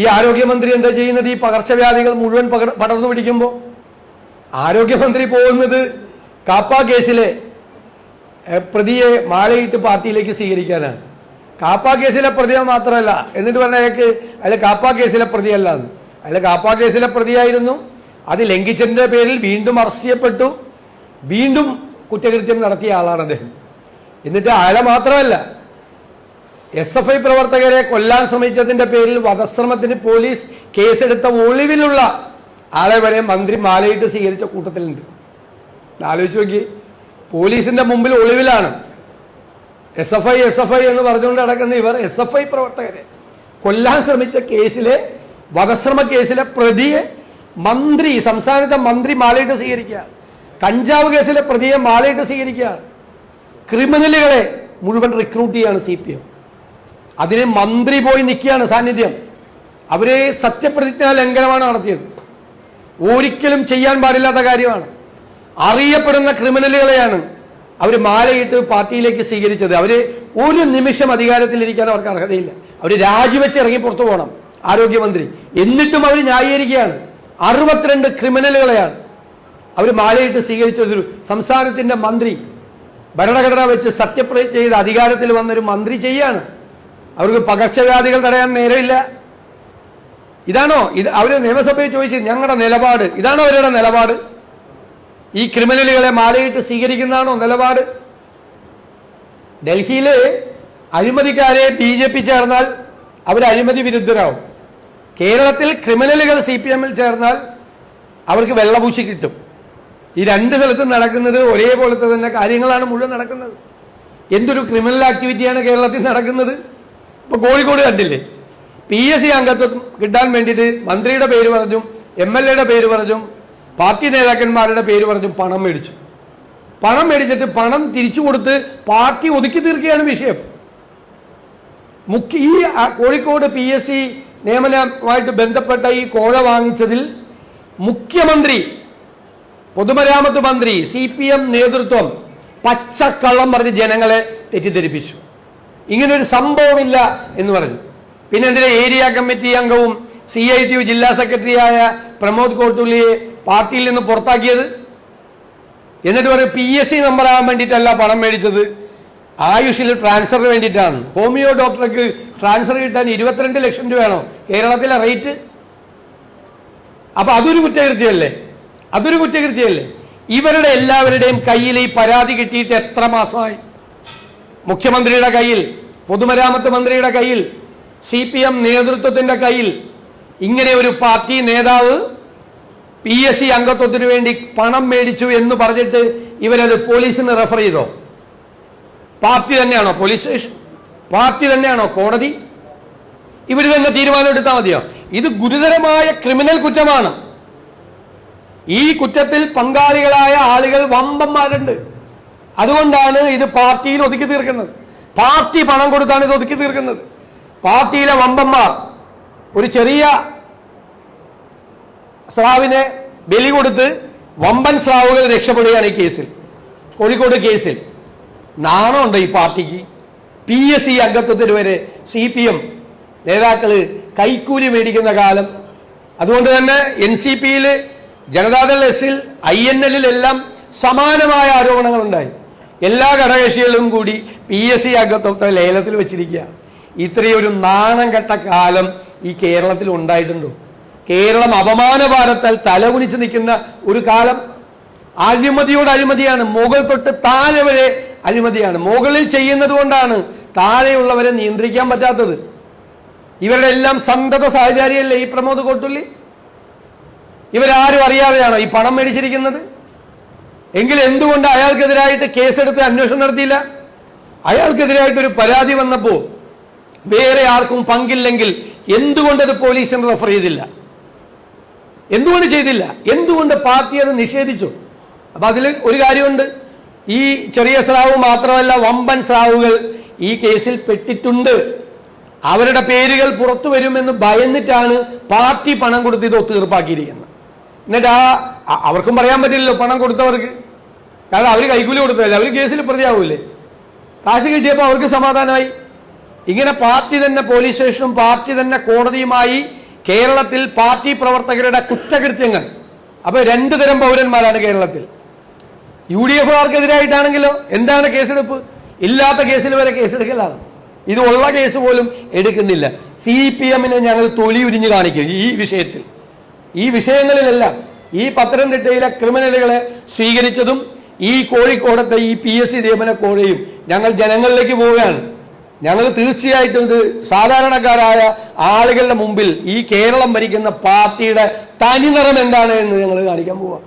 ഈ ആരോഗ്യമന്ത്രി എന്താ ചെയ്യുന്നത്? ഈ പകർച്ചവ്യാധികൾ മുഴുവൻ പടർന്നു പിടിക്കുമ്പോൾ ആരോഗ്യമന്ത്രി പോകുന്നത് കാപ്പ കേസിലെ പ്രതിയെ മാളയിട്ട് പാർട്ടിയിലേക്ക് സ്വീകരിക്കാനാണ്. കാപ്പ കേസിലെ പ്രതിയെ മാത്രമല്ല എന്നിട്ട് പറഞ്ഞ അയാൾക്ക് അയാൾ കാപ്പ കേസിലെ പ്രതിയല്ല എന്ന് അയാൾ കാപ്പ കേസിലെ പ്രതിയായിരുന്നു. അത് ലംഘിച്ചതിന്റെ പേരിൽ വീണ്ടും അറസ്റ്റ് ചെയ്യപ്പെട്ടു. വീണ്ടും കുറ്റകൃത്യം നടത്തിയ ആളാണ് അദ്ദേഹം. എന്നിട്ട് അയാളെ മാത്രമല്ല എസ് എഫ് ഐ പ്രവർത്തകരെ കൊല്ലാൻ ശ്രമിച്ചതിന്റെ പേരിൽ വധശ്രമത്തിന് പോലീസ് കേസെടുത്ത ഒളിവിലുള്ള ആളെ വരെ മന്ത്രി മാലയിട്ട് സ്വീകരിച്ച കൂട്ടത്തിലുണ്ട്. ആലോചിച്ച് നോക്കി പോലീസിന്റെ മുമ്പിൽ ഒളിവിലാണ്. S F I S F I എന്ന് പറഞ്ഞുകൊണ്ട് നടക്കുന്ന ഇവർ എസ് എഫ് ഐ പ്രവർത്തകരെ കൊല്ലാൻ ശ്രമിച്ച കേസിലെ വധശ്രമ കേസിലെ പ്രതിയെ മന്ത്രി സംസ്ഥാനത്തെ മന്ത്രി മാലയിട്ട് സ്വീകരിക്കുക. കഞ്ചാവ് കേസിലെ പ്രതിയെ മാലയിട്ട് സ്വീകരിക്കുക. ക്രിമിനലുകളെ മുഴുവൻ റിക്രൂട്ട് ചെയ്യാണ് സി പി എം. അതിന് മന്ത്രി പോയി നിൽക്കുകയാണ് സാന്നിധ്യം. അവരെ സത്യപ്രതിജ്ഞാ ലംഘനമാണ് നടത്തിയത്. ഒരിക്കലും ചെയ്യാൻ പാടില്ലാത്ത കാര്യമാണ്. അറിയപ്പെടുന്ന ക്രിമിനലുകളെയാണ് അവർ മാലയിട്ട് പാർട്ടിയിലേക്ക് സ്വീകരിച്ചത്. അവർ ഒരു നിമിഷം അധികാരത്തിലിരിക്കാൻ അവർക്ക് അർഹതയില്ല. അവർ രാജിവെച്ച് ഇറങ്ങി പുറത്തു പോകണം ആരോഗ്യമന്ത്രി. എന്നിട്ടും അവർ ന്യായീകരിക്കുകയാണ്. അറുപത്തിരണ്ട് ക്രിമിനലുകളെയാണ് അവർ മാലയിട്ട് സ്വീകരിച്ചതൊരു സംസ്ഥാനത്തിന്റെ മന്ത്രി ഭരണഘടന വെച്ച് സത്യപ്രതിജ്ഞ ചെയ്ത് അധികാരത്തിൽ വന്നൊരു മന്ത്രി ചെയ്യാണ്. അവർക്ക് പകർച്ചവ്യാധികൾ തടയാൻ നേരമില്ല. ഇതാണോ? ഇത് അവർ നിയമസഭയിൽ ചോദിച്ചു ഞങ്ങളുടെ നിലപാട്. ഇതാണോ അവരുടെ നിലപാട്? ഈ ക്രിമിനലുകളെ മാലയിട്ട് സ്വീകരിക്കുന്നതാണോ നിലപാട്? ഡൽഹിയിലെ അഴിമതിക്കാരെ ബി ജെ പി ചേർന്നാൽ അവർ അഴിമതി വിരുദ്ധരാകും കേരളത്തിൽ ക്രിമിനലുകൾ സി പി എമ്മിൽ ചേർന്നാൽ അവർക്ക് വെള്ളപൂശി കിട്ടും. ഈ രണ്ട് സ്ഥലത്തും നടക്കുന്നത് ഒരേപോലത്തെ തന്നെ കാര്യങ്ങളാണ് മുഴുവൻ നടക്കുന്നത്. എന്തൊരു ക്രിമിനൽ ആക്ടിവിറ്റിയാണ് കേരളത്തിൽ നടക്കുന്നത്? ഇപ്പൊ കോഴിക്കോട് കണ്ടില്ലേ? പി എസ് സി അംഗത്വം കിട്ടാൻ വേണ്ടിയിട്ട് മന്ത്രിയുടെ പേര് പറഞ്ഞു എം എൽ എയുടെ പേര് പറഞ്ഞു പാർട്ടി നേതാക്കന്മാരുടെ പേര് പറഞ്ഞു പണം മേടിച്ചു. പണം മേടിച്ചിട്ട് പണം തിരിച്ചു കൊടുത്ത് പാർട്ടി ഒതുക്കി തീർക്കുകയാണ് വിഷയം. മുഖ്യ ഈ കോഴിക്കോട് പി എസ് സി നിയമനവുമായിട്ട് ബന്ധപ്പെട്ട ഈ കോഴ വാങ്ങിച്ചതിൽ മുഖ്യമന്ത്രി പൊതുമരാമത്ത് മന്ത്രി സി പി എം നേതൃത്വം പച്ചക്കള്ളം പറഞ്ഞ് ജനങ്ങളെ തെറ്റിദ്ധരിപ്പിച്ചു. ഇങ്ങനൊരു സംഭവമില്ല എന്ന് പറഞ്ഞു. പിന്നെ എന്തിനാ ഏരിയ കമ്മിറ്റി അംഗവും സി ഐ ടി യു ജില്ലാ സെക്രട്ടറിയായ പ്രമോദ് കോട്ടുള്ളിയെ പാർട്ടിയിൽ നിന്ന് പുറത്താക്കിയത്? എന്നിട്ട് പറയും പി എസ് സി മെമ്പറാകാൻ വേണ്ടിയിട്ടല്ല പണം മേടിച്ചത്. ആയുഷിൽ ട്രാൻസ്ഫറിന് വേണ്ടിയിട്ടാണ്. ഹോമിയോ ഡോക്ടർക്ക് ട്രാൻസ്ഫർ കിട്ടാൻ ഇരുപത്തിരണ്ട് ലക്ഷം രൂപ വേണോ കേരളത്തിലെ റേറ്റ് അപ്പൊ അതൊരു കുറ്റകൃത്യമല്ലേ? അതൊരു കുറ്റകൃത്യമല്ലേ? ഇവരുടെ എല്ലാവരുടെയും കയ്യിൽ ഈ പരാതി കിട്ടിയിട്ട് എത്ര മാസമായി? മുഖ്യമന്ത്രിയുടെ കയ്യിൽ പൊതുമരാമത്ത് മന്ത്രിയുടെ കയ്യിൽ സി പി എം നേതൃത്വത്തിന്റെ കയ്യിൽ ഇങ്ങനെ ഒരു പാർട്ടി നേതാവ് പി എസ് സി അംഗത്വത്തിന് വേണ്ടി പണം മേടിച്ചു എന്ന് പറഞ്ഞിട്ട് ഇവരത് പോലീസിന് റെഫർ ചെയ്തോ? പാർട്ടി തന്നെയാണോ പോലീസ് സ്റ്റേഷൻ? പാർട്ടി തന്നെയാണോ കോടതി? ഇവർ തന്നെ തീരുമാനം എടുത്താൽ മതിയോ? ഇത് ഗുരുതരമായ ക്രിമിനൽ കുറ്റമാണ്. ഈ കുറ്റത്തിൽ പങ്കാളികളായ ആളുകൾ വമ്പന്മാരുണ്ട്. അതുകൊണ്ടാണ് ഇത് പാർട്ടിയിൽ ഒതുക്കി തീർക്കുന്നത്. പാർട്ടി പണം കൊടുത്താണ് ഇത് ഒതുക്കി തീർക്കുന്നത്. പാർട്ടിയിലെ വമ്പന്മാർ ഒരു ചെറിയ സ്രാവിനെ ബലി കൊടുത്ത് വമ്പൻ സ്രാവുകൾ രക്ഷപ്പെടുകയാണ് ഈ കേസിൽ. കോഴിക്കോട് കേസിൽ. നാണമുണ്ട് ഈ പാർട്ടിക്ക്. പി എസ് സി അംഗത്വത്തിന് വരെ സി പി എം നേതാക്കൾ കൈക്കൂലി മേടിക്കുന്ന കാലം. അതുകൊണ്ട് തന്നെ എൻ സി പിയിൽ ജനതാദൾ എസിൽ ഐ എൻ എല്ലിലെല്ലാം സമാനമായ ആരോപണങ്ങൾ ഉണ്ടായി എല്ലാ ഘടകകക്ഷികളും കൂടി പി എസ് സി അംഗത്വത്തെ ലേലത്തിൽ വെച്ചിരിക്കുക. ഇത്രയൊരു നാണം കെട്ട കാലം ഈ കേരളത്തിൽ ഉണ്ടായിട്ടുണ്ടോ? കേരളം അപമാനഭാരത്താൽ തലകുനിച്ച് നിൽക്കുന്ന ഒരു കാലം അഴിമതിയോട് അഴിമതിയാണ്. മുകൾ തൊട്ട് താഴെ വരെ അഴിമതിയാണ്. മുകളിൽ ചെയ്യുന്നത് കൊണ്ടാണ് താഴെയുള്ളവരെ നിയന്ത്രിക്കാൻ പറ്റാത്തത്. ഇവരുടെ എല്ലാം സന്തത സാഹചര്യമല്ലേ ഈ പ്രമോദ് കോട്ടുള്ളി? ഇവരാരും അറിയാതെയാണോ ഈ പണം മേടിച്ചിരിക്കുന്നത്? എങ്കിൽ എന്തുകൊണ്ട് അയാൾക്കെതിരായിട്ട് കേസെടുത്ത് അന്വേഷണം നടത്തിയില്ല? അയാൾക്കെതിരായിട്ട് ഒരു പരാതി വന്നപ്പോ വേറെ ആർക്കും പങ്കില്ലെങ്കിൽ എന്തുകൊണ്ട് അത് പോലീസിന് റെഫർ ചെയ്തില്ല? എന്തുകൊണ്ട് ചെയ്തില്ല? എന്തുകൊണ്ട് പാർട്ടി അത് നിഷേധിച്ചു? അപ്പൊ അതിൽ ഒരു കാര്യമുണ്ട്. ഈ ചെറിയ സ്രാവ് മാത്രമല്ല വമ്പൻ സ്രാവുകൾ ഈ കേസിൽ പെട്ടിട്ടുണ്ട്. അവരുടെ പേരുകൾ പുറത്തു വരുമെന്ന് ഭയന്നിട്ടാണ് പാർട്ടി പണം കൊടുത്ത് ഇത് ഒത്തുതീർപ്പാക്കിയിരിക്കുന്നത്. എന്നിട്ട് ആ അവർക്കും പറയാൻ പറ്റില്ലല്ലോ പണം കൊടുത്തവർക്ക്. കാരണം അവർ കൈക്കൂലി കൊടുത്തതല്ലേ അവർ കേസിൽ പ്രതിയാവൂലേ. കാശ് കിട്ടിയപ്പോൾ അവർക്ക് സമാധാനമായി. ഇങ്ങനെ പാർട്ടി തന്നെ പോലീസ് സ്റ്റേഷനും പാർട്ടി തന്നെ കോടതിയുമായി കേരളത്തിൽ പാർട്ടി പ്രവർത്തകരുടെ കുറ്റകൃത്യങ്ങൾ. അപ്പോൾ രണ്ടു തരം പൗരന്മാരാണ് കേരളത്തിൽ. യു ഡി എഫുകാർക്കെതിരായിട്ടാണെങ്കിലോ എന്താണ് കേസെടുപ്പ്? ഇല്ലാത്ത കേസിൽ വരെ കേസെടുക്കലാണ്. ഇത് ഉള്ള കേസ് പോലും എടുക്കുന്നില്ല. സി പി എമ്മിനെ ഞങ്ങൾ തൊലി ഉരിഞ്ഞു കാണിക്കും ഈ വിഷയത്തിൽ. ഈ വിഷയങ്ങളിലെല്ലാം ഈ പത്തനംതിട്ടയിലെ ക്രിമിനലുകളെ സ്വീകരിച്ചതും ഈ കോഴിക്കോടത്തെ ഈ പി എസ് സി നിയമന കോഴയും ഞങ്ങൾ ജനങ്ങളിലേക്ക് പോവുകയാണ്. ഞങ്ങൾ തീർച്ചയായിട്ടും ഇത് സാധാരണക്കാരായ ആളുകളുടെ മുമ്പിൽ ഈ കേരളം ഭരിക്കുന്ന പാർട്ടിയുടെ തനിനിറം എന്താണ് എന്ന് ഞങ്ങൾ കാണിക്കാൻ പോവാം.